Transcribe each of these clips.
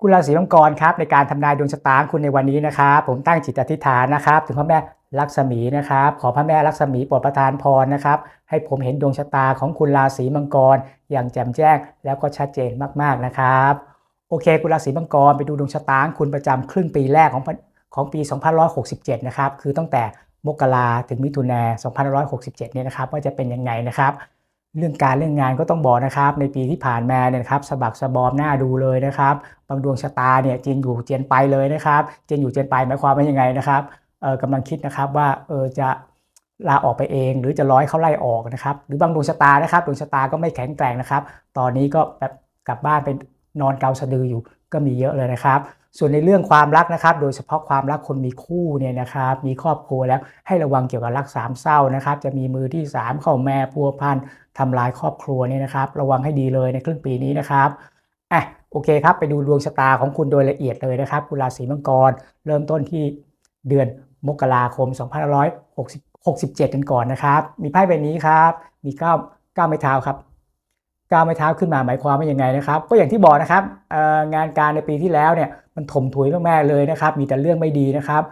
คุณราศีมังกรครับในการทำนายดวงชะตาคุณในวันนี้นะครับผมตั้งจิตอธิษฐานนะครับถึงพระแม่ลักษมีนะครับขอพระแม่ลักษมีโปรดประทานพรนะครับให้ผมเห็นดวงชะตาของคุณราศีมังกร อย่างแจ่มแจ้งแล้วก็ชัดเจนมากๆนะครับโอเค คุณราศีมังกรไปดูดวงชะตาคุณประจำครึ่งปีแรกของของปี 2567 นะครับคือตั้งแต่มกราถึงมิถุนา2567 เนี่ยนะครับว่าจะเป็นยังไงนะครับ เรื่องการเรื่องงานก็ต้องบอกนะครับ ในปีที่ผ่านมาเนี่ยครับสะบักสะบอมหน้าดูเลยนะครับบางดวงชะตาเนี่ยเจนอยู่เจนไปเลยนะครับ เจนอยู่เจนไปหมายความว่ายังไงนะครับเออกำลังคิดนะครับว่าเออจะลาออกไปเองหรือจะร้อยเขาไล่ออกนะครับ หรือบางดวงชะตานะครับดวงชะตาก็ไม่แข็งแกร่งนะครับ ตอนนี้ก็แบบกลับบ้านไปนอนเกาสะดืออยู่ก็มีเยอะเลยนะครับ ส่วนในเรื่องความรักนะครับ โดยเฉพาะความรักคนมีคู่เนี่ยนะครับ มีครอบครัวแล้วให้ระวังเกี่ยวกับรักสามเศร้านะครับ จะมีมือที่ 3 เข้าแม่พัวพัน ทำลายครอบครัวเนี่ยนะครับ ระวังให้ดีเลยในครึ่งปีนี้นะครับอะโอเคครับ ไปดูดวงชะตาของคุณโดยละเอียดเลยนะครับ คุณราศีมังกร เริ่มต้นที่เดือนมกราคม 2567 กันก่อนนะครับ มีไพ่ใบนี้ครับ มี9 9ไม้เท้าครับก้าวไม้เท้าขึ้นมาหมายความว่ายังไงนะครับ ก็อย่างที่บอกนะครับงานการในปีที่แล้วเนี่ยมันถมถุยมากๆเลยนะครับ มีแต่เรื่องไม่ดีนะครับ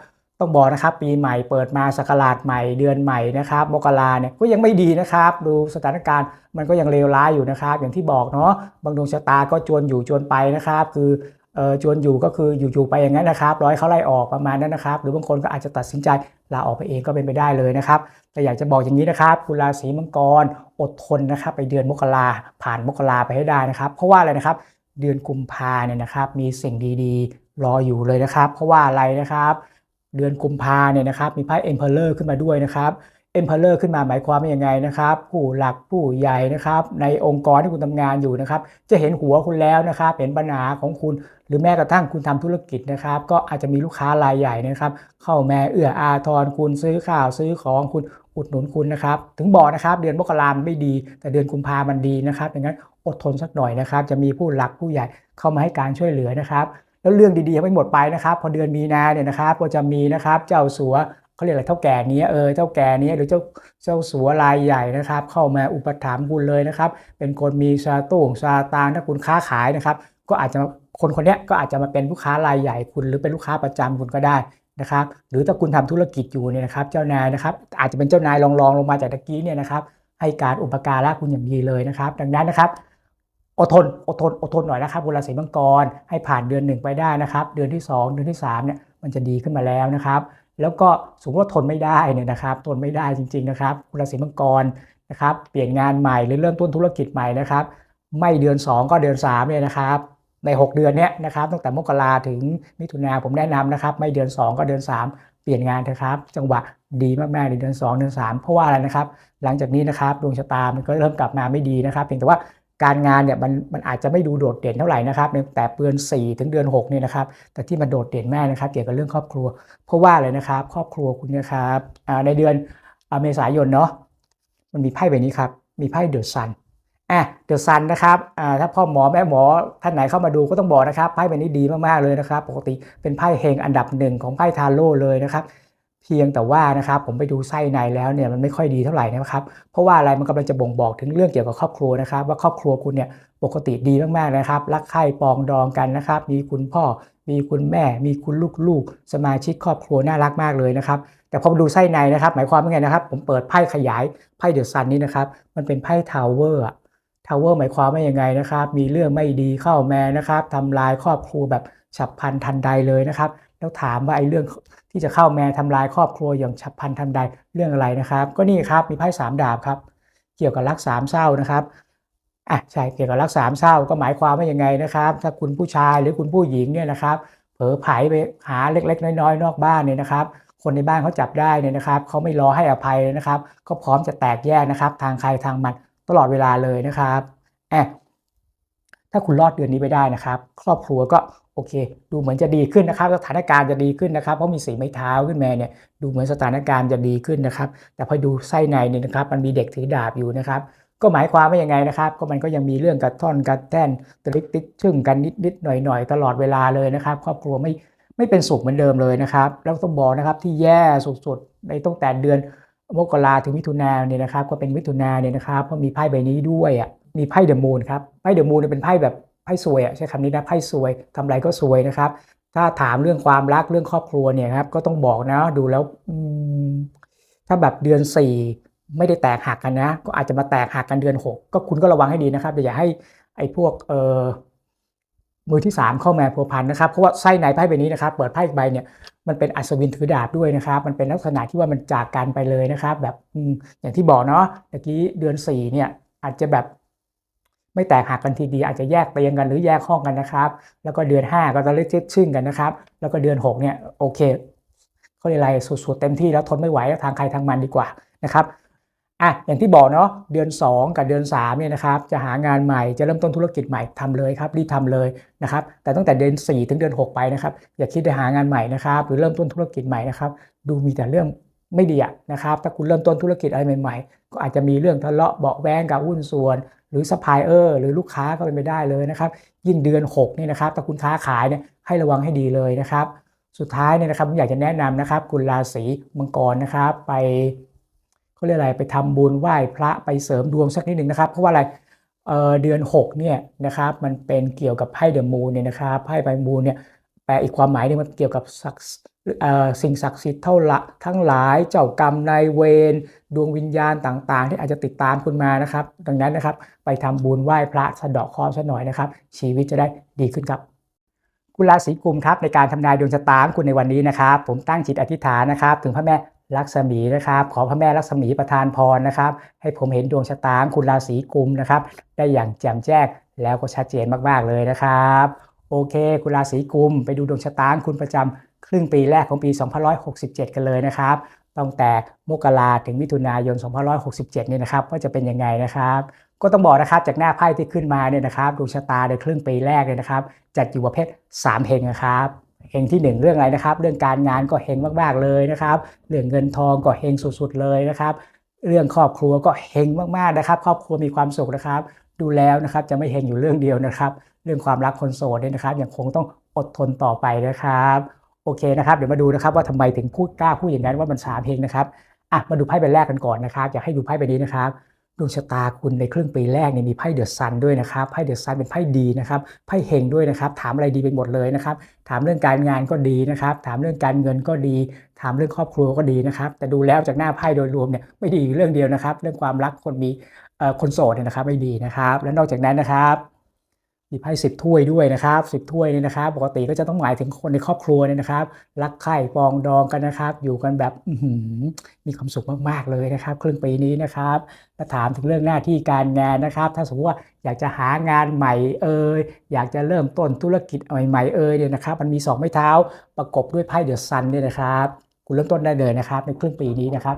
ต้องบอกนะครับปีใหม่เปิดมาสกราชใหม่เดือนใหม่นะครับมกราเนี่ยก็ยังไม่ดีนะครับ ดูสถานการณ์มันก็ยังเลวร้ายอยู่นะครับ อย่างที่บอกเนาะบางดวงชะตาก็จวนอยู่จวนไปนะครับ คือเออจวนอยู่ก็คืออยู่ๆไปอย่างนั้นนะครับร้อยเขาไล่ออกประมาณนั้นนะครับ หรือบางคนก็อาจจะตัดสินใจลาออกไปเองก็เป็นไปได้เลยนะครับ แต่อยากจะบอกอย่างนี้นะครับ คุณราศีมังกรอดทนนะครับ ไปเดือนมกราผ่านมกราไปให้ได้นะครับ เพราะว่าอะไรนะครับ เดือนกุมภาเนี่ยนะครับ มีสิ่งดีๆ รออยู่เลยนะครับ เพราะว่าอะไรนะครับ เดือนกุมภาเนี่ยนะครับมีไพ่เอ็มเพลเลอร์ขึ้นมาด้วยนะครับเอ็มเพลเลอร์ขึ้นมาหมายความว่ายังไงนะครับผู้หลักผู้ใหญ่นะครับ ในองค์กรที่คุณทำงานอยู่นะครับ จะเห็นหัวคุณแล้วนะครับ เห็นปัญหาของคุณ หรือแม้กระทั่งคุณทำธุรกิจนะครับ ก็อาจจะมีลูกค้ารายใหญ่นะครับ เข้าแม่เอื้ออาทรคุณซื้อข้าวซื้อของคุณอุดหนุนคุณนะครับ ถึงบอกนะครับเดือนมกราไม่ดี แต่เดือนกุมภามันดีนะครับดังนั้นอดทนสักหน่อยนะครับ จะมีผู้หลักผู้ใหญ่เข้ามาให้การช่วยเหลือนะครับ แล้วเรื่องดีๆยังไม่หมดไปนะครับพอเดือนมีนาเนี่ยนะครับก็จะมีนะครับเจ้าสัวเขาเรียกอะไรเท่าแก่นี้เออเท่าแก่นี้หรือเจ้าเจ้าสัวรายใหญ่นะครับ เข้ามาอุปถัมภ์คุณเลยนะครับ เป็นคนมีซาตุ้งซาตางถ้าคุณค้าขายนะครับ ก็อาจจะคนคนนี้ก็อาจจะมาเป็นลูกค้ารายใหญ่คุณ หรือเป็นลูกค้าประจำคุณก็ได้นะครับ หรือถ้าคุณทำธุรกิจอยู่เนี่ยนะครับ เจ้านายนะครับ อาจจะเป็นเจ้านายรองๆลงมาจากตะกี้เนี่ยนะครับ ให้การอุปการะคุณอย่างดีเลยนะครับ ดังนั้นนะครับ อดทนอดทนอดทนหน่อยนะครับคุราศีมังกรให้ผ่านเดือนหนึ่งไปได้นะครับ เดือนที่ 2 เดือนที่3เนี่ยมันจะดีขึ้นมาแล้วนะครับ แล้วก็สมมติว่าทนไม่ได้เนี่ยนะครับทนไม่ได้จริงๆนะครับคุราศีมังกรนะครับเปลี่ยนงานใหม่หรือเริ่มต้นธุรกิจใหม่นะครับ ไม่เดือน 2 ก็เดือน3เนี่ยนะครับใน 6 เดือนเนี้ยนะครับตั้งแต่มกราถึงมิถุนาผมแนะนำนะครับ ไม่เดือน 2 ก็เดือน 3 เปลี่ยนงานเถอะครับ จังหวะดีมากๆในเดือน 2 เดือน 3 เพราะว่าอะไรนะครับ หลังจากนี้นะครับดวงชะตามันก็เริ่มกลับมาไม่ดีนะครับเพียงแต่ว่า การงานเนี่ยมันมันอาจจะไม่ดูโดดเด่นเท่าไหร่นะครับแต่เดือน4 ถึงเดือน6เนี่ยนะครับแต่ที่มันโดดเด่นแม่นะครับเกี่ยวกับเรื่องครอบครัว เพราะว่าอะไรนะครับ ครอบครัวคุณนะครับในเดือนเมษายนเนาะมันมีไพ่ใบนี้ครับ มีไพ่เดอะซันอะเดอะซันนะครับอ่าถ้าพ่อหมอแม่หมอท่านไหนเข้ามาดูก็ต้องบอกนะครับไพ่ใบนี้ดีมากๆเลยนะครับ ปกติเป็นไพ่เฮงอันดับหนึ่งของไพ่ทาโร่เลยนะครับ พียงแต่ว่านะครับผมไปดูไส้ในแล้วเนี่ยมันไม่ค่อยดีเท่าไหร่นะครับ เพราะว่าอะไรมันกำลังจะบ่งบอกถึงเรื่องเกี่ยวกับครอบครัวนะครับ ว่าครอบครัวคุณเนี่ยปกติดีมากๆนะครับ รักใคร่ปองดองกันนะครับ มีคุณพ่อ มีคุณแม่ มีคุณลูกๆ สมาชิกครอบครัวน่ารักมากเลยนะครับ แต่พอมาดูไส้ในนะครับ หมายความว่าไงนะครับ ผมเปิดไพ่ขยายไพ่เดอะซันนี้นะครับมันเป็นไพ่ทาวเวอร์ทาวเวอร์หมายความว่ายังไงนะครับ มีเรื่องไม่ดีเข้าแม่นะครับทำลายครอบครัวแบบฉับพลันทันใดเลยนะครับ แล้วถามว่าไอ้เรื่อง ที่จะเข้าแม่ทำลายครอบครัวอย่างฉับพลันทันใดเรื่องอะไรนะครับ ก็นี่ครับมีไพ่สามดาบครับ เกี่ยวกับรักสามเศร้านะครับอะใช่เกี่ยวกับรักสามเศร้าก็หมายความว่ายังไงนะครับ ถ้าคุณผู้ชายหรือคุณผู้หญิงเนี่ยนะครับเผลอไผไปหาเล็ก ๆ น้อยๆนอกบ้านเนี่ยนะครับ คนในบ้านเขาจับได้เนี่ยนะครับเขาไม่รอให้อภัยเลยนะครับก็พร้อมจะแตกแยกนะครับ ทางใครทางมันตลอดเวลาเลยนะครับแอบถ้าคุณรอดเดือนนี้ไปได้นะครับ ครอบครัวก็ โอเค ดูเหมือนจะดีขึ้นนะครับ สถานการณ์จะดีขึ้นนะครับ เพราะมีสีไม้เท้าขึ้นมาเนี่ย ดูเหมือนสถานการณ์จะดีขึ้นนะครับ แต่พอดูไส้ในเนี่ยนะครับ มันมีเด็กถือดาบอยู่นะครับ ก็หมายความว่ายังไงนะครับ ก็มันก็ยังมีเรื่องกระท่อนกระแท่นตริกติกชึ่งกันนิดนิดหน่อยหน่อยตลอดเวลาเลยนะครับ ครอบครัวไม่ไม่เป็นสุขเหมือนเดิมเลยนะครับ แล้วต้องบอกนะครับที่แย่สุดๆในตั้งแต่เดือนมกราถึงมิถุนาเนี่ยนะครับ ก็เป็นมิถุนาเนี่ยนะครับ เพราะมีไพ่ใบนี้ด้วยอะ มีไพ่เดอะมูนครับ ไพ่เดอะมูนเป็นไพ่แบบ ไพ่ซวยอะใช้คำนี้นะไพ่ซวยทำอะไรก็ซวยนะครับ ถ้าถามเรื่องความรักเรื่องครอบครัวเนี่ยครับก็ต้องบอกนะดูแล้วถ้าแบบเดือน 4 ไม่ได้แตกหักกันนะ ก็อาจจะมาแตกหักกันเดือน 6 ก็คุณก็ระวังให้ดีนะครับอย่าให้ไอ้พวกเออมือที่ 3 เข้ามาพัวพันนะครับเพราะว่าไส้ในไพ่ใบนี้นะครับ เปิดไพ่อีกใบเนี่ยมันเป็นอัศวินถือดาบด้วยนะครับ มันเป็นลักษณะที่ว่ามันจากกันไปเลยนะครับ แบบอืมอย่างที่บอกเนาะเมื่อกี้เดือน4เนี่ยอาจจะแบบ ไม่แตกหักกันทีเดียวอาจจะแยกเตียงกันหรือแยกห้องกันนะครับ แล้วก็เดือน 5 ก็จะเลิกชื่นกันนะครับ แล้วก็เดือน6เนี่ยโอเคเขาเรียกอะไรสุดๆเต็มที่แล้วทนไม่ไหวแล้วทางใครทางมันดีกว่านะครับอะอย่างที่บอกเนาะเดือน 2 กับเดือน3เนี่ยนะครับจะหางานใหม่จะเริ่มต้นธุรกิจใหม่ทำเลยครับรีบทำเลยนะครับแต่ตั้งแต่เดือน 4 ถึงเดือน 6 ไปนะครับอย่าคิดจะหางานใหม่นะครับหรือเริ่มต้นธุรกิจใหม่นะครับดูมีแต่เรื่องไม่ดีอะนะครับถ้าคุณเริ่มต้นธุรกิจอะไรใหม่ ๆ ก็อาจจะมีเรื่องทะเลาะเบาแวงกับหุ้นส่วน หรือซัพพลายเออร์หรือลูกค้าก็เป็นไปได้เลยนะครับ ยิ่งเดือน6นี่นะครับถ้าคุณค้าขายเนี่ยให้ระวังให้ดีเลยนะครับ สุดท้ายเนี่ยนะครับผมอยากจะแนะนำนะครับ คุณราศีมังกรนะครับ ไปเขาเรียกอะไรไปทำบุญไหว้พระไปเสริมดวงสักนิดหนึ่งนะครับ เพราะว่าอะไรเออเดือน6เนี่ยนะครับมันเป็นเกี่ยวกับไพ่เดอะมูนเนี่ยนะครับไพ่ใบมูนเนี่ยแปลอีกความหมายนี่ยมันเกี่ยวกับ สิ่งศักดิ์สิทธิ์เท่าละทั้งหลายเจ้ากรรมนายเวรดวงวิญญาณต่างๆ ที่อาจจะติดตามคุณมานะครับ ดังนั้นนะครับไปทำบุญไหว้พระสะเดาะคราะห์ซะหน่อยนะครับ ชีวิตจะได้ดีขึ้นครับ คุณราศีกุมครับในการทำนายดวงชะตาของคุณในวันนี้นะครับ ผมตั้งจิตอธิษฐานนะครับ ถึงพระแม่ลักษมีนะครับ ขอพระแม่ลักษมีประทานพรนะครับ ให้ผมเห็นดวงชะตาของคุณราศีกุมนะครับ ได้อย่างแจ่มแจ้งแล้วก็ชัดเจนมากๆเลยนะครับ โอเค คุณราศีกุมไปดูดวงชะตาของคุณประจำ ครึ่งปีแรกของปี 2567 กันเลยนะครับตั้งแต่มกราถึงมิถุนายน 2567 เนี่ยนะครับว่าจะเป็นยังไงนะครับ ก็ต้องบอกนะครับจากหน้าไพ่ที่ขึ้นมาเนี่ยนะครับดวงชะตาในครึ่งปีแรกเลยนะครับจัดอยู่ประเภท3เฮงนะครับเฮงที่ 1 เรื่องอะไรนะครับ เรื่องการงานก็เฮงมากๆเลยนะครับเรื่องเงินทองก็เฮงสุดๆเลยนะครับ เรื่องครอบครัวก็เฮงมากๆนะครับ ครอบครัวมีความสุขนะครับ ดูแล้วนะครับจะไม่เฮงอยู่เรื่องเดียวนะครับ เรื่องความรักคนโสดเนี่ยนะครับยังคงต้องอดทนต่อไปนะครับ โอเคนะครับเดี๋ยวมาดูนะครับว่าทำไมถึงพูดกล้าพูดอย่างนั้นว่ามันสามเพลงนะครับอะมาดูไพ่ใบแรกกันก่อนนะครับอยากให้ดูไพ่ใบนี้นะครับดวงชะตาคุณในครึ่งปีแรกเนี่ยมีไพ่เดือะซันด้วยนะครับไพ่เดือะซันเป็นไพ่ดีนะครับไพ่เฮงด้วยนะครับ ถามอะไรดีไปหมดเลยนะครับ ถามเรื่องการงานก็ดีนะครับ ถามเรื่องการเงินก็ดี ถามเรื่องครอบครัวก็ดีนะครับ แต่ดูแล้วจากหน้าไพ่โดยรวมเนี่ยไม่ดีเรื่องเดียวนะครับ เรื่องความรักคนมีเอ่อคนโสดเนี่ยนะครับไม่ดีนะครับ และนอกจากนั้นนะครับ มีไพ่สิบถ้วยด้วยนะครับสิบถ้วยเนี่ยนะครับ ปกติก็จะต้องหมายถึงคนในครอบครัวเนี่ยนะครับ รักใคร่ปองดองกันนะครับ อยู่กันแบบมีความสุขมากๆเลยนะครับ ครึ่งปีนี้นะครับถ้าถามถึงเรื่องหน้าที่การงานนะครับ ถ้าสมมติว่าอยากจะหางานใหม่เอ่ยอยากจะเริ่มต้นธุรกิจใหม่ๆเอ่ยเนี่ยนะครับ มันมีสองไม้เท้าประกบด้วยไพ่เดือะซันเนี่ยนะครับ คุณเริ่มต้นได้เลยนะครับ ในครึ่งปีนี้นะครับ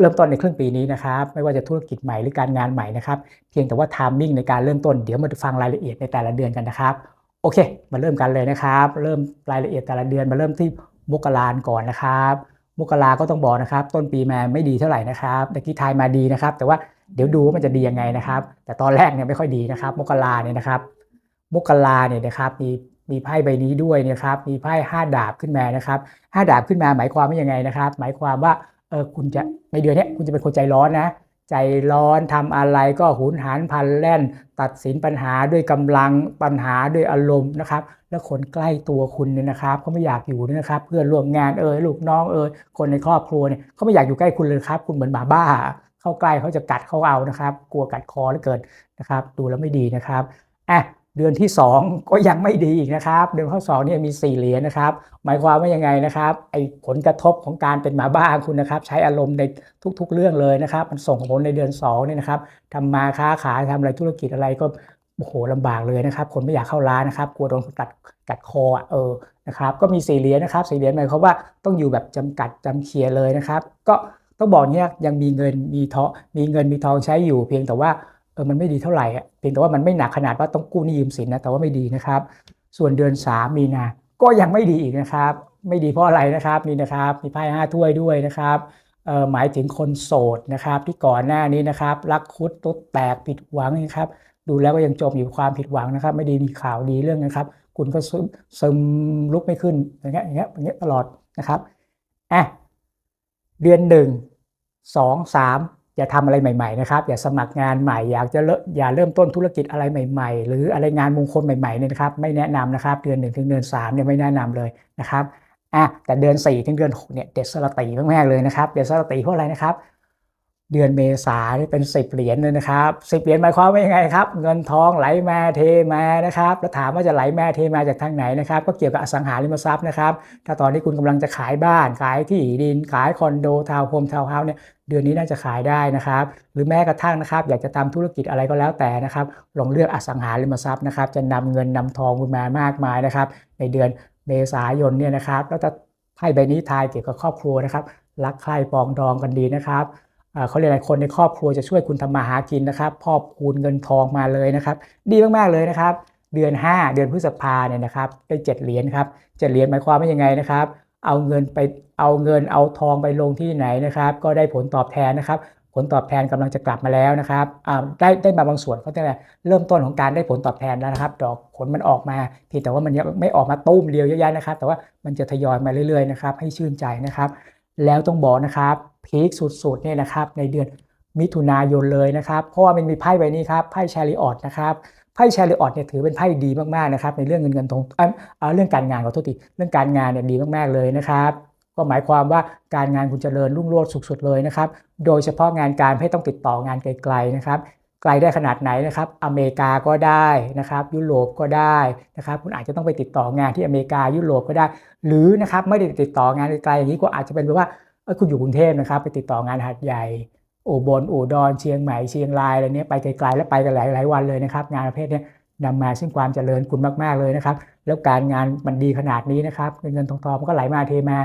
เริ่มต้นในครึ่งปีนี้นะครับไม่ว่าจะธุรกิจใหม่หรือการงานใหม่นะครับเพียงแต่ว่าไทามิ่งในการเริ่มต้นเดี๋ยวมาฟังรายละเอียดในแต่ละเดือนกันนะครับโอเค มาเริ่มกันเลยนะครับ เริ่มรายละเอียดแต่ละเดือนมาเริ่มที่มกราก่อนนะครับมกราก็ต้องบอกนะครับ ต้นปีมาไม่ดีเท่าไหร่นะครับตะกี้ทายมาดีนะครับ แต่ว่าเดี๋ยวดูว่ามันจะดียังไงนะครับ แต่ตอนแรกเนี่ยไม่ค่อยดีนะครับ มกราเนี่ยนะครับ มกราเนี่ยนะครับมีมีไพ่ใบนี้ด้วยนะครับ มีไพ่ห้าดาบขึ้นมานะครับห้าดาบขึ้นมาหมายความว่ายังไงนะครับ หมายความว่า เออคุณจะในเดือนนี้คุณจะเป็นคนใจร้อนนะ ใจร้อนทำอะไรก็หุนหันพันแล่น ตัดสินปัญหาด้วยกำลังปัญหาด้วยอารมณ์นะครับ แล้วคนใกล้ตัวคุณเนี่ยนะครับเขาไม่อยากอยู่เนี่ยนะครับ เพื่อนร่วมงานเอ่ยลูกน้องเอ่ยคนในครอบครัวเนี่ยเขาไม่อยากอยู่ใกล้คุณเลยครับ คุณเหมือนหมาบ้า เข้าใกล้เขาจะกัดเขาเอานะครับ กลัวกัดคอเลือเกินนะครับ ดูแล้วไม่ดีนะครับอะ เดือนที่ 2 ก็ยังไม่ดีอีกนะครับ เดือนข้อสองเนี่ยมี 4 เหรียญนะครับ หมายความว่ายังไงนะครับไอ้ผลกระทบของการเป็นหมาบ้าคุณนะครับ ใช้อารมณ์ในทุกๆเรื่องเลยนะครับ มันส่งผลในเดือน2เนี่ยนะครับทำมาค้าขายทำอะไรธุรกิจอะไรก็โอ้โหลำบากเลยนะครับ คนไม่อยากเข้าร้านนะครับ กลัวโดนกัดกัดคอเออนะครับก็มีสี่เหรียญนะครับสี่เหรียญหมายความว่าต้องอยู่แบบจำกัดจำเคลียร์เลยนะครับ ก็ต้องบอกเนี่ยยังมีเงินมีทองมีเงินมีทองใช้อยู่เพียงแต่ว่า เออมันไม่ดีเท่าไหร่อะเพียงแต่ว่ามันไม่หนักขนาดว่าต้องกู้หนี้ยืมสินนะแต่ว่าไม่ดีนะครับ ส่วนเดือน3มีนา ก็ยังไม่ดีอีกนะครับ ไม่ดีเพราะอะไรนะครับนี่นะครับมีไพ่ห้าถ้วยด้วยนะครับเอ่อหมายถึงคนโสดนะครับ ที่ก่อนหน้านี้นะครับ รักคุดตุ๊ดแตกผิดหวังนะครับ ดูแล้วก็ยังจมอยู่ความผิดหวังนะครับ ไม่ดีมีข่าวดีเรื่องนะครับ คุณก็ซึมซึมลุกไม่ขึ้นอย่างเงี้ยอย่างเงี้ยอย่างเงี้ยตลอดนะครับอะเดือนหนึ่งสองสาม อย่าทำอะไรใหม่ๆนะครับ อย่าสมัครงานใหม่ อยากจะเริ่มอย่าเริ่มต้นธุรกิจอะไรใหม่ ๆ หรืออะไรงานมงคลใหม่ๆเนี่ยนะครับ ไม่แนะนำนะครับ เดือน1ถึงเดือน3เนี่ยไม่แนะนำเลยนะครับอะแต่เดือน4ถึงเดือน6เนี่ยเด็ดสลตีมากๆเลยนะครับ เด็ดสลตีเพราะอะไรนะครับเดือนเมษาเป็น 10 เหรียญเลยนะครับ10เหรียญหมายความว่ายังไงครับ เงินทองไหลมาเทมานะครับแล้วถามว่าจะไหลมาเทมาจากทางไหนนะครับ ก็เกี่ยวกับอสังหาริมทรัพย์นะครับ ถ้าตอนนี้คุณกำลังจะขายบ้านขายที่ดินขายคอนโดทาวน์โฮมทาวน์เฮาส์เนี่ย เดือนนี้น่าจะขายได้นะครับ หรือแม้กระทั่งนะครับ อยากจะทำธุรกิจอะไรก็แล้วแต่นะครับ ลองเลือกอสังหาริมทรัพย์นะครับ จะนำเงินนำทองคุณมามากมายนะครับ ในเดือนเมษายนเนี่ยนะครับ แล้วจะไพ่ใบนี้ทายเกี่ยวกับครอบครัวนะครับ รักใคร่ปองดองกันดีนะครับเขาเรียกอะไรคนในครอบครัวจะช่วยคุณทำมาหากินนะครับ พอบคูณเงินทองมาเลยนะครับ ดีมากๆเลยนะครับ เดือน 5 เดือนพฤษภาเนี่ยนะครับ ได้ 7 เหรียญครับเจ็ดเหรียญหมายความว่ายังไงนะครับ เอาเงินไป เอาเงินเอาทองไปลงที่ไหนนะครับ ก็ได้ผลตอบแทนนะครับ ผลตอบแทนกำลังจะกลับมาแล้วนะครับได้ได้มาบางส่วนเขาจะเริ่มต้นของการได้ผลตอบแทนแล้วนะครับ ดอกผลมันออกมาเพียงแต่ว่ามันยังไม่ออกมาตุ้มเดียวเยอะๆนะครับ แต่ว่ามันจะทยอยมาเรื่อยๆนะครับ ให้ชื่นใจนะครับ แล้วต้องบอกนะครับพีคสุดๆเนี่ยนะครับ ในเดือนมิถุนายนเลยนะครับ เพราะว่ามันมีไพ่ใบนี้ครับไพ่แชริออตนะครับไพ่แชริออตเนี่ยถือเป็นไพ่ดีมากๆนะครับในเรื่องเงินเงินทองเออเรื่องการงานขอโทษทีเรื่องการงานเนี่ยดีมากๆเลยนะครับ ก็หมายความว่าการงานคุณเจริญรุ่งโรจน์สุดๆเลยนะครับ โดยเฉพาะงานการไม่ต้องติดต่องานไกลๆนะครับ ไกลได้ขนาดไหนนะครับ อเมริกาก็ได้นะครับ ยุโรปก็ได้นะครับ คุณอาจจะต้องไปติดต่องานที่อเมริกายุโรปก็ได้ หรือนะครับไม่ได้ติดต่องานไกลๆอย่างนี้ก็อาจจะเป็นแบบว่าคุณอยู่กรุงเทพนะครับ ไปติดต่องานหาดใหญ่อุบลอุดรเชียงใหม่เชียงรายอะไรเนี้ยไปไกลๆแล้วไปกันหลายๆวันเลยนะครับ งานประเภทเนี้ยนำมาซึ่งความเจริญคุณมากๆเลยนะครับ แล้วการงานมันดีขนาดนี้นะครับเงินเงินทองทองมันก็ไหลมาเทมา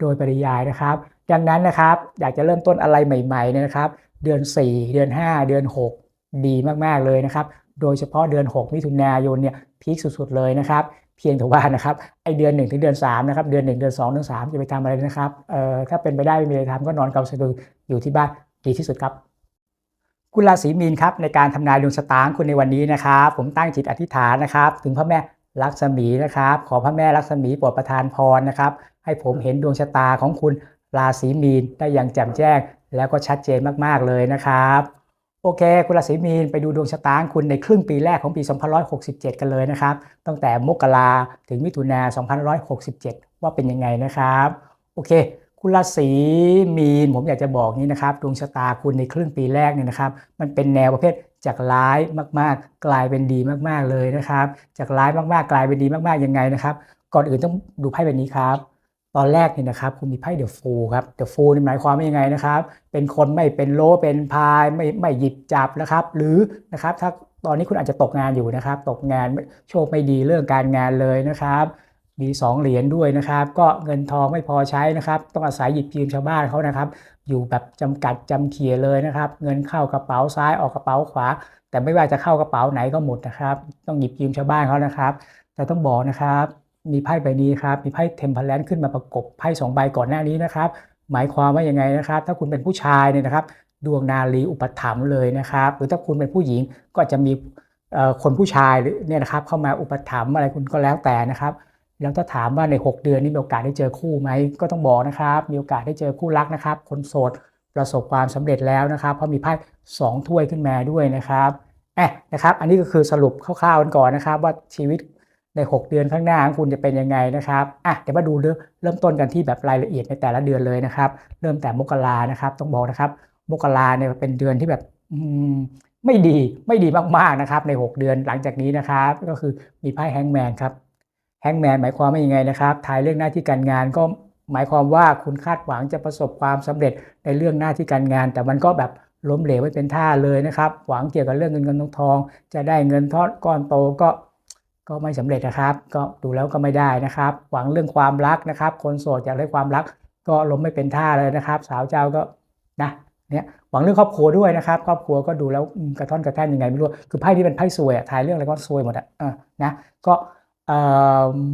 โดยปริยายนะครับ ดังนั้นนะครับอยากจะเริ่มต้นอะไรใหม่ๆเนี่ยนะครับ เดือน 4 เดือน 5 เดือน 6 ดีมากๆเลยนะครับ โดยเฉพาะเดือน 6 มิถุนายนเนี่ยพีคสุดๆเลยนะครับเพียงแต่ว่านะครับไอเดือน1ถึงเดือน3นะครับเดือน 1 เดือน2เดือน3จะไปทำอะไรนะครับเอ่อถ้าเป็นไปได้ไม่มีอะไรทำก็นอนเกาสะดืออยู่ที่บ้านดีที่สุดครับคุณราศีมีนครับในการทำนายดวงชะตาคุณในวันนี้นะครับ ผมตั้งจิตอธิษฐานนะครับ ถึงพระแม่ลักษมีนะครับ ขอพระแม่ลักษมีโปรดประทานพรนะครับ ให้ผมเห็นดวงชะตาของคุณราศีมีนได้อย่างแจ่มแจ้ง แล้วก็ชัดเจนมากๆเลยนะครับ โอเค คุณราศีมีนไปดูดวงชะตาของคุณในครึ่งปีแรกของปี 2567 กันเลยนะครับ ตั้งแต่มกราถึงมิถุนา2567 ว่าเป็นยังไงนะครับ โอเค คุณราศีมีนผมอยากจะบอกนี้นะครับ ดวงชะตาคุณในครึ่งปีแรกเนี่ยนะครับ มันเป็นแนวประเภทจากร้ายมากๆ กลายเป็นดีมากๆเลยนะครับ จากร้ายมากๆ กลายเป็นดีมากๆยังไงนะครับ ก่อนอื่นต้องดูไพ่ใบนี้ครับ ตอนแรกเนี่ยนะครับคุณมีไพ่เดอะฟูครับเดอะฟูนี่หมายความว่ายังไงนะครับ เป็นคนไม่เป็นโลเป็นพายไม่ไม่หยิบจับนะครับ หรือนะครับถ้าตอนนี้คุณอาจจะตกงานอยู่นะครับ ตกงานโชคไม่ดีเรื่องการงานเลยนะครับมี 2 เหรียญด้วยนะครับ ก็เงินทองไม่พอใช้นะครับ ต้องอาศัยหยิบยืมชาวบ้านเขานะครับ อยู่แบบจำกัดจำเขียเลยนะครับ เงินเข้ากระเป๋าซ้ายออกกระเป๋าขวา แต่ไม่ว่าจะเข้ากระเป๋าไหนก็หมดนะครับ ต้องหยิบยืมชาวบ้านเขานะครับ แต่ต้องบอกนะครับ มีไพ่ใบนี้ครับ มีไพ่เทมเพลนขึ้นมาประกบไพ่สองใบก่อนหน้านี้นะครับ หมายความว่ายังไงนะครับ ถ้าคุณเป็นผู้ชายเนี่ยนะครับ ดวงนารีอุปถัมภ์เลยนะครับ หรือถ้าคุณเป็นผู้หญิงก็จะมีคนผู้ชายหรือเนี่ยนะครับเข้ามาอุปถัมภ์อะไรคุณก็แล้วแต่นะครับ แล้วถ้าถามว่าใน 6 เดือนนี้มีโอกาสได้เจอคู่ไหมก็ต้องบอกนะครับ มีโอกาสได้เจอคู่รักนะครับ คนโสดประสบความสำเร็จแล้วนะครับ เพราะมีไพ่สองถ้วยขึ้นมาด้วยนะครับแอะนะครับ อันนี้ก็คือสรุปคร่าวๆกันก่อนนะครับ ว่าชีวิต ใน 6 เดือนข้างหน้าของคุณจะเป็นยังไงนะครับอะเดี๋ยวมาดูเรื่องเริ่มต้นกันที่แบบรายละเอียดในแต่ละเดือนเลยนะครับ เริ่มแต่มกรานะครับ ต้องบอกนะครับ มกราเนี่ยเป็นเดือนที่แบบอืมไม่ดีไม่ดีมากๆนะครับใน 6 เดือนหลังจากนี้นะครับ ก็คือมีไพ่แฮงแมนครับแฮงแมนหมายความว่ายังไงนะครับทายเรื่องหน้าที่การงานก็หมายความว่าคุณคาดหวังจะประสบความสำเร็จในเรื่องหน้าที่การงาน แต่มันก็แบบล้มเหลวไม่เป็นท่าเลยนะครับ หวังเกี่ยวกับเรื่องเงินเงินทองทอง จะได้เงินทอดก้อนโตก็ ก็ไม่สำเร็จนะครับ ก็ดูแล้วก็ไม่ได้นะครับ หวังเรื่องความรักนะครับ คนโสดอยากได้ความรัก ก็ล้มไม่เป็นท่าเลยนะครับ สาวเจ้าก็นะเนี่ยหวังเรื่องครอบครัวด้วยนะครับ ครอบครัวก็ดูแล้วกระท่อนกระแท่นยังไงไม่รู้คือไพ่ที่เป็นไพ่ซวยอะทายเรื่องอะไรก็ซวยหมดอะอะนะก็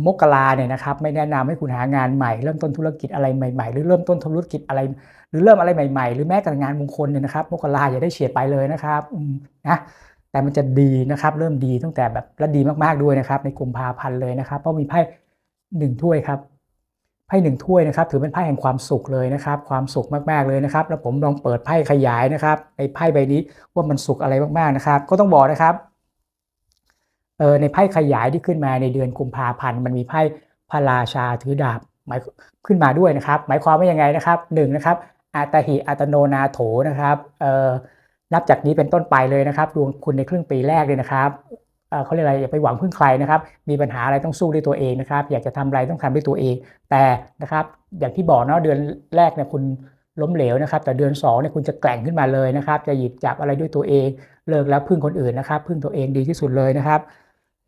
มกราเนี่ยนะครับไม่แนะนำให้คุณหางานใหม่เริ่มต้นธุรกิจอะไรใหม่ ๆ หรือเริ่มต้นธุรกิจอะไร หรือเริ่มอะไรใหม่ ๆ หรือแม้แต่งานมงคลเนี่ยนะครับมกราอย่าได้เฉียดไปเลยนะครับนะ แต่มันจะดีนะครับ เริ่มดีตั้งแต่แบบและดีมากๆด้วยนะครับ ในกุมภาพันธ์เลยนะครับ เพราะมีไพ่หนึ่งถ้วยครับไพ่หนึ่งถ้วยนะครับ ถือเป็นไพ่แห่งความสุขเลยนะครับ ความสุขมากๆเลยนะครับ แล้วผมลองเปิดไพ่ขยายนะครับในไพ่ใบนี้ว่ามันสุขอะไรมากๆนะครับ ก็ต้องบอกนะครับเออในไพ่ขยายที่ขึ้นมาในเดือนกุมภาพันธ์มันมีไพ่พระราชาถือดาบหมายขึ้นมาด้วยนะครับ หมายความว่ายังไงนะครับหนึ่งนะครับอาตาหิอัตโนนาโถนะครับเอ่อ นับจากนี้เป็นต้นไปเลยนะครับดวงคุณในครึ่งปีแรกเลยนะครับเขาเรียกอะไรอย่าไปหวังพึ่งใครนะครับ มีปัญหาอะไรต้องสู้ด้วยตัวเองนะครับ อยากจะทำอะไรต้องทำด้วยตัวเอง แต่นะครับ อย่างที่บอกเนาะเดือนแรกเนี่ยคุณล้มเหลวนะครับ แต่เดือน2เนี่ยคุณจะแกร่งขึ้นมาเลยนะครับ จะหยิบจับอะไรด้วยตัวเอง เลิกแล้วพึ่งคนอื่นนะครับ พึ่งตัวเองดีที่สุดเลยนะครับ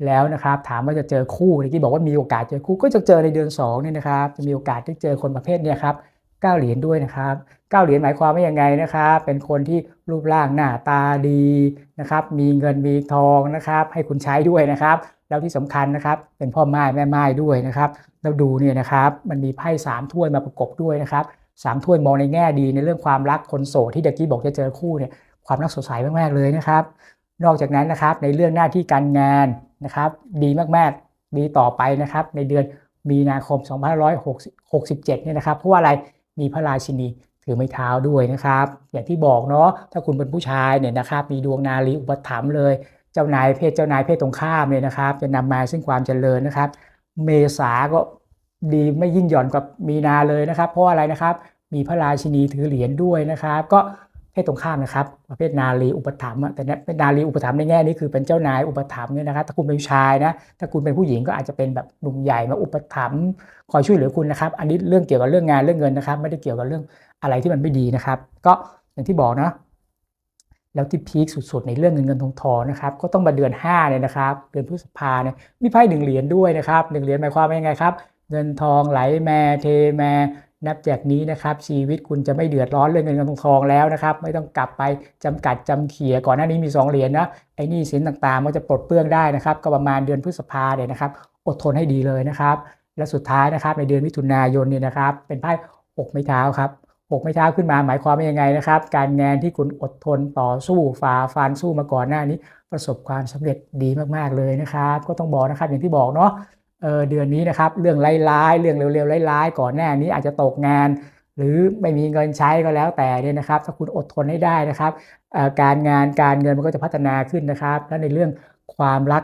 แล้วนะครับ ถามว่าจะเจอคู่เมื่บอกว่ามีโอกาสเจอคู่ก็จะเจอในเดือน2เนี่ยนะครับ จะมีโอกาสได้เจอคนประเภทเนี่ยครับ เก้าเหรียญด้วยนะครับเก้าเหรียญหมายความว่ายังไงนะครับ เป็นคนที่รูปร่างหน้าตาดีนะครับ มีเงินมีทองนะครับ ให้คุณใช้ด้วยนะครับ แล้วที่สำคัญนะครับ เป็นพ่อไม้แม่ไม้ด้วยนะครับแล้วดูเนี่ยนะครับ มันมีไพ่สามถ้วยมาประกบด้วยนะครับสามถ้วยมองในแง่ดีในเรื่องความรักคนโสดที่เด็กกี้บอกจะเจอคู่เนี่ยความรักสดใสมากๆเลยนะครับ นอกจากนั้นนะครับในเรื่องหน้าที่การงานนะครับ ดีมากๆดีต่อไปนะครับ ในเดือนมีนาคม 2567 เนี่ยนะครับเพราะว่าอะไร มีพระราชินีถือไม้เท้าด้วยนะครับ อย่างที่บอกเนาะถ้าคุณเป็นผู้ชายเนี่ยนะครับมีดวงนาลีอุปถัมภ์เลย เจ้านายเพศเจ้านายเพศตรงข้ามเนี่ยนะครับ จะนำมาซึ่งความเจริญนะครับ เมษาก็ดีไม่ยิ่งหย่อนกับมีนาเลยนะครับ เพราะอะไรนะครับ มีพระราชินีถือเหรียญด้วยนะครับ ก็ เพศตรงข้ามนะครับประเภทนารีอุปถัมภ์แต่เนี่ยเป็นนารีอุปถัมภ์ในแง่นี้คือเป็นเจ้านายอุปถัมภ์เนี่ยนะครับถ้าคุณเป็นผู้ชายนะถ้าคุณเป็นผู้หญิงก็อาจจะเป็นแบบหนุ่มใหญ่มาอุปถัมภ์คอยช่วยเหลือคุณนะครับ อันนี้เรื่องเกี่ยวกับเรื่องงานเรื่องเงินนะครับ ไม่ได้เกี่ยวกับเรื่องอะไรที่มันไม่ดีนะครับ ก็อย่างที่บอกนะแล้วที่พีคสุดๆในเรื่องเงินเงินทองทองนะครับ ก็ต้องมาเดือน5เนี่ยนะครับเดือนพฤษภาเนี่ยมีไพ่หนึ่งเหรียญด้วยนะครับหนึ่งเหรียญหมายความว่ายังไงครับ เงินทองไหลมาเทมา นับจากนี้นะครับชีวิตคุณจะไม่เดือดร้อนเรื่องเงินเงินทองแล้วนะครับ ไม่ต้องกลับไปจำกัดจำเขียก่อนหน้านี้มี 2 เหรียญนะไอ้นี่สินต่างๆมันจะปลดเปลื้องได้นะครับ ก็ประมาณเดือนพฤษภาเนี่ยนะครับ อดทนให้ดีเลยนะครับ และสุดท้ายนะครับในเดือนมิถุนายนเนี่ยนะครับ เป็นไพ่อกไม้เท้าครับอกไม้เท้าขึ้นมาหมายความว่ายังไงนะครับ การงานที่คุณอดทนต่อสู้ฝ่าฟันสู้มาก่อนหน้านี้ ประสบความสำเร็จดีมากๆเลยนะครับ ก็ต้องบอกนะครับอย่างที่บอกเนาะ เเดือนนี้นะครับเรื่องร้ายๆเรื่องเร็วๆร้ายๆก่อนหน้านี้อาจจะตกงาน หรือไม่มีเงินใช้ก็แล้วแต่เนี่ยนะครับ ถ้าคุณอดทนให้ได้นะครับการงานการเงินมันก็จะพัฒนาขึ้นนะครับ และในเรื่องความรัก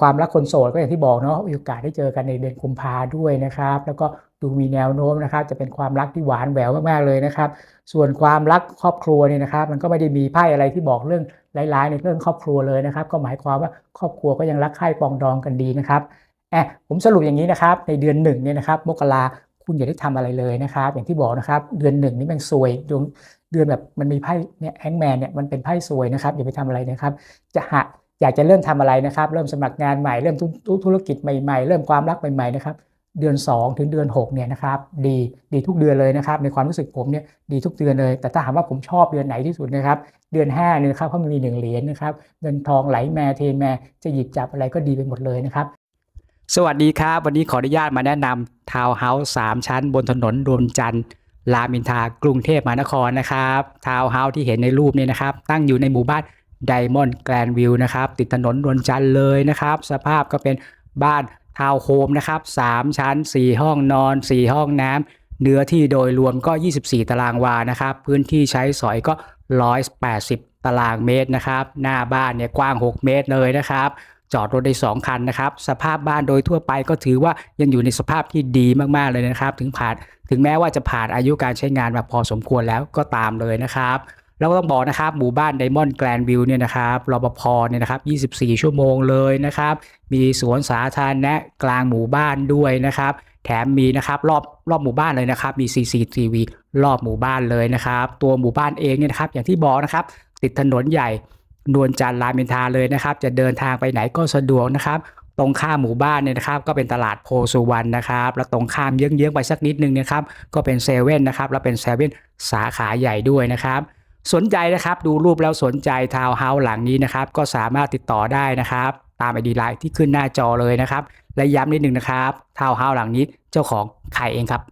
ความรักคนโสดก็อย่างที่บอกเนาะมีโอกาสได้เจอกันในเดือนกุมภาด้วยนะครับ แล้วก็ดูมีแนวโน้มนะครับ จะเป็นความรักที่หวานแหววมากๆเลยนะครับ ส่วนความรักครอบครัวเนี่ยนะครับ มันก็ไม่ได้มีไพ่อะไรที่บอกเรื่องร้ายๆในเรื่องครอบครัวเลยนะครับ ก็หมายความว่าครอบครัวก็ยังรักใคร่ปองดองกันดีนะครับ อบผมสรุปอย่างนี้นะครับ ในเดือนหนึ่งเนี่ยนะครับมกราคุณอย่าได้ทำอะไรเลยนะครับ อย่างที่บอกนะครับ เดือนหนึ่งนี่มันซวยดวงเดือนแบบมันมีไพ่เนี่ยแฮงแมนเนี่ยมันเป็นไพ่ซวยนะครับอย่าไปทำอะไรนะครับ จะหาอยากจะเริ่มทำอะไรนะครับ เริ่มสมัครงานใหม่เริ่มธุธรกิจใหม่ๆ เริ่มความรักใหม่ๆนะครับเดือน 2 ถึงเดือน6เนี่ยนะครับดีดีทุกเดือนเลยนะครับ ในความรู้สึกผมเนี่ยดีทุกเดือนเลย แต่ถ้าถามว่าผมชอบเดือนไหนที่สุดนะครับ เดือน5เนี่ยนะครับเพราะมันมีหนึ่งเหรียญนะครับเงินทองไหลมาเทมาจะหยิบจับอะไรก็ดีไปหมดเลยนะครับ สวัสดีครับ วันนี้ขออนุญาตมาแนะนำทาวน์เฮาส์สามชั้นบนถนนรวมจันทร์รามอินทากรุงเทพมหานครนะครับทาวน์เฮาส์ที่เห็นในรูปนี้นะครับ ตั้งอยู่ในหมู่บ้านไดมอนด์แกรนด์วิวนะครับ ติดถนนรวมจันทร์เลยนะครับ สภาพก็เป็นบ้านทาวน์โฮมนะครับ3ชั้น 4 ห้องนอน 4 ห้องน้ำเนื้อที่โดยรวมก็ 24 ตารางวานะครับ พื้นที่ใช้สอยก็ 180 ตารางเมตรนะครับ หน้าบ้านเนี่ยกว้าง 6 เมตรเลยนะครับ จอดรถได้ 2 คันนะครับ สภาพบ้านโดยทั่วไปก็ถือว่ายังอยู่ในสภาพที่ดีมากๆเลยนะครับ ถึงผ่านถึงแม้ว่าจะผ่านอายุการใช้งานมาพอสมควรแล้วก็ตามเลยนะครับแล้วก็ต้องบอกนะครับหมู่บ้านไดมอนด์แกรนวิวเนี่ยนะครับรปภเนี่ยนะครับ 24 ชั่วโมงเลยนะครับ มีสวนสาธารณะกลางหมู่บ้านด้วยนะครับ แถมมีนะครับรอบรอบหมู่บ้านเลยนะครับ มี CCTV รอบหมู่บ้านเลยนะครับ ตัวหมู่บ้านเองเนี่ยนะครับ อย่างที่บอกนะครับ ติดถนนใหญ่ นวลจันทร์รามอินทาเลยนะครับ จะเดินทางไปไหนก็สะดวกนะครับ ตรงข้ามหมู่บ้านเนี่ยนะครับ ก็เป็นตลาดโพสุวรรณนะครับ แล้วตรงข้ามเยื้องๆไปสักนิดนึงนะครับ ก็เป็นเซเว่นนะครับ แล้วเป็นเซเว่นสาขาใหญ่ด้วยนะครับ สนใจนะครับ ดูรูปแล้วสนใจทาวน์เฮาส์หลังนี้นะครับ ก็สามารถติดต่อได้นะครับ ตามไอดีไลน์ที่ขึ้นหน้าจอเลยนะครับ และย้ำนิดนึงนะครับ ทาวน์เฮาส์หลังนี้เจ้าของขายเองครับ